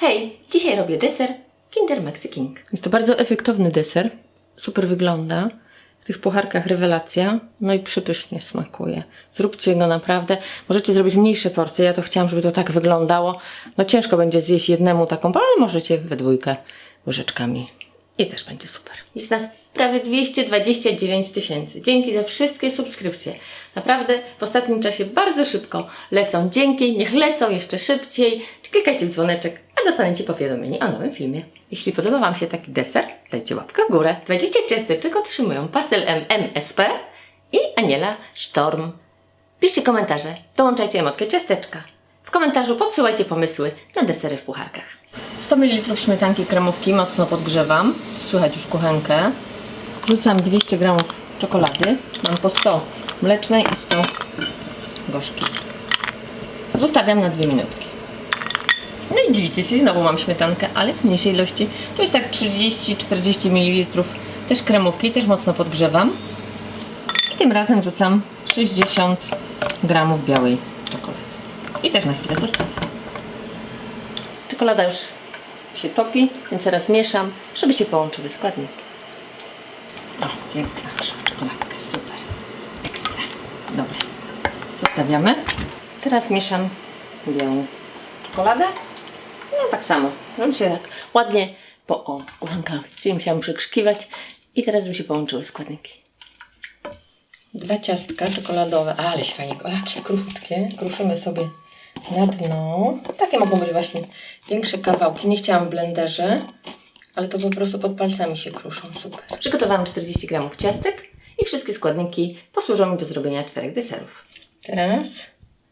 Hej, dzisiaj robię deser Kinder Maxi King. Jest to bardzo efektowny deser. Super wygląda. W tych pucharkach rewelacja. No i przepysznie smakuje. Zróbcie go naprawdę. Możecie zrobić mniejsze porcje. Ja to chciałam, żeby to tak wyglądało. No ciężko będzie zjeść jednemu taką, ale możecie we dwójkę łyżeczkami. I też będzie super. Jest nas prawie 229 tysięcy. Dzięki za wszystkie subskrypcje. Naprawdę w ostatnim czasie bardzo szybko lecą. Dzięki, niech lecą jeszcze szybciej. Klikajcie w dzwoneczek, dostaniecie powiadomienie o nowym filmie. Jeśli podoba Wam się taki deser, dajcie łapkę w górę. 20 ciasteczek otrzymują Pastel M MSP i Aniela Sztorm. Piszcie komentarze, dołączajcie emotkę ciasteczka. W komentarzu podsyłajcie pomysły na desery w pucharkach. 100 ml śmietanki kremówki mocno podgrzewam. Słychać już kuchenkę. Wrzucam 200 g czekolady. Mam po 100 mlecznej i 100 gorzkiej. Zostawiam na 2 minutki. No i dziwicie się, znowu mam śmietankę, ale w mniejszej ilości. To jest tak 30-40 ml też kremówki, też mocno podgrzewam. I tym razem wrzucam 60 gramów białej czekolady. I też na chwilę zostawiam. Czekolada już się topi, więc teraz mieszam, żeby się połączyły składniki. O, piękna czekoladka, super. Ekstra. Dobra. Zostawiamy. Teraz mieszam białą czekoladę. No tak samo. Żeby się tak ładnie po o, nie musiałam przekrzykiwać. I teraz już się połączyły składniki. Dwa ciastka czekoladowe, ale fajnie, o, jakie krótkie. Kruszymy sobie na dno. Takie mogą być właśnie większe kawałki. Nie chciałam w blenderze, ale to po prostu pod palcami się kruszą. Super. Przygotowałam 40 gramów ciastek i wszystkie składniki posłużą mi do zrobienia czterech deserów. Teraz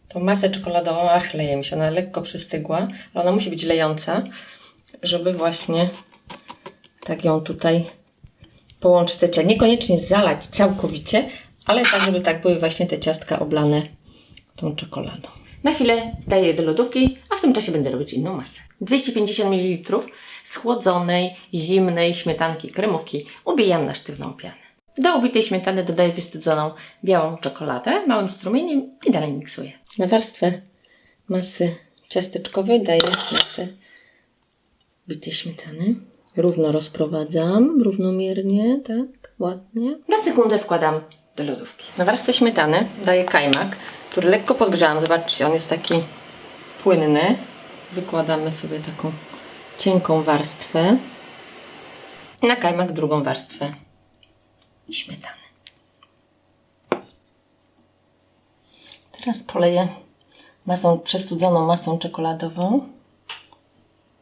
tą masę czekoladową, ach, leje mi się, ona lekko przystygła, ale ona musi być lejąca, żeby właśnie tak ją tutaj połączyć te ciastka. Niekoniecznie zalać całkowicie, ale tak, żeby tak były właśnie te ciastka oblane tą czekoladą. Na chwilę daję do lodówki, a w tym czasie będę robić inną masę. 250 ml schłodzonej, zimnej śmietanki kremówki ubijam na sztywną pianę. Do ubitej śmietany dodaję wystudzoną białą czekoladę małym strumieniem i dalej miksuję. Na warstwę masy ciasteczkowej daję masę bitej śmietany. Równo rozprowadzam, równomiernie, tak, ładnie. Na sekundę wkładam do lodówki. Na warstwę śmietany daję kajmak, który lekko podgrzałam. Zobaczcie, on jest taki płynny. Wykładamy sobie taką cienką warstwę. Na kajmak drugą warstwę śmietany. Teraz poleję masą, przestudzoną masą czekoladową.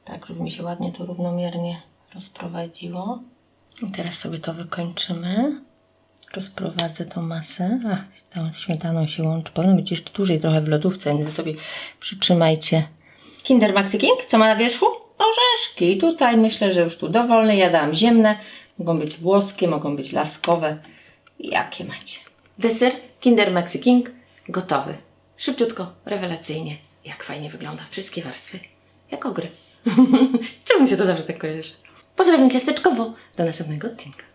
Tak, żeby mi się ładnie to równomiernie rozprowadziło. I teraz sobie to wykończymy. Rozprowadzę tą masę. Ach, tą śmietaną się łączy. Powinno być jeszcze dłużej trochę w lodówce, więc sobie przytrzymajcie. Kinder Maxi King, co ma na wierzchu? Orzeszki. Tutaj myślę, że już tu dowolne. Ja dałam ziemne. Mogą być włoskie, mogą być laskowe. Jakie macie? Deser Kinder Maxi King gotowy. Szybciutko, rewelacyjnie. Jak fajnie wygląda. Wszystkie warstwy. Jak ogry. Czemu mi się to zawsze tak kojarzy? Pozdrawiam ciasteczkowo. Do następnego odcinka.